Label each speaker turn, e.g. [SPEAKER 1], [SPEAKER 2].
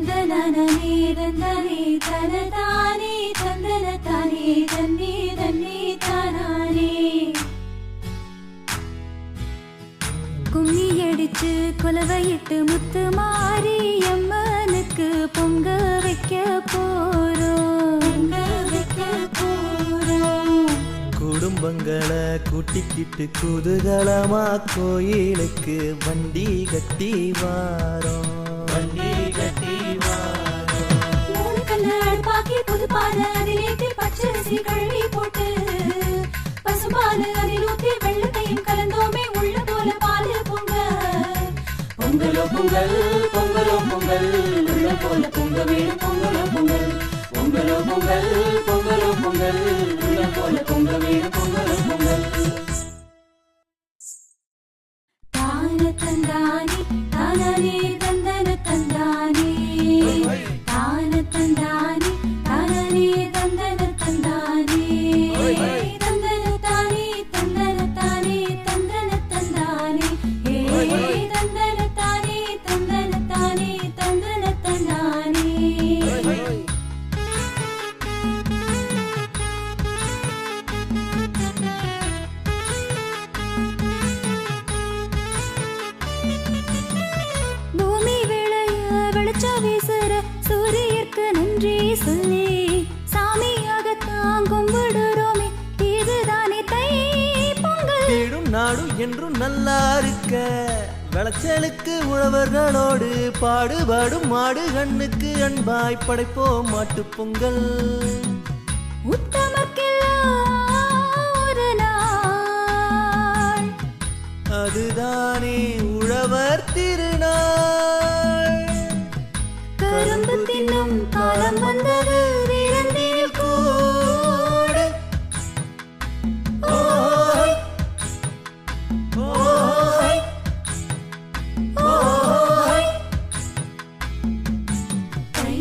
[SPEAKER 1] தந்தானே தனதானே தந்தன தானே தன்னே தன்னே தானானே கும்மி அடிச்சு குலவையிட்டு முத்து மாறி அம்மனுக்கு பொங்க வைக்க போறோம்
[SPEAKER 2] குடும்பங்களை கூட்டிக்கிட்டு குதூகலமா கோயிலுக்கு வண்டி கட்டி வாரோம் வண்டி கட்டி
[SPEAKER 1] அடுப்பாக்கி புது பால் அதிலேத்தி பச்சரிசி கழுவி போட்டு. பசும்பால் அதில் ஊத்தி வெள்ளத்தையும் கலந்தோமே உள்ள போல பால் பொங்க. பொங்கலோ பொங்கல் பொங்கலோ பொங்கல் உள்ள போல பொங்க வேணும் பொங்கலோ பொங்கல். பொங்கலோ பொங்கல் பொங்கலோ பொங்கல் உள்ள போல பொங்க வேணும் பொங்கலோ பொங்கல். தான தந்தானே தானே நன்றி சொல்லி சாமியாகத்தான் கும்பிடுறோமே. இதுதானே தை பொங்கல்.
[SPEAKER 2] வீடும் நாடும் என்றும் நல்லா இருக்க. விளைச்சலுக்கு உழவர்களோடு பாடுபாடும் மாடு கண்ணுக்கு அன்பாய் படைப்போம் மாட்டுப் பொங்கல். அதுதானே உழவர் திருநாள்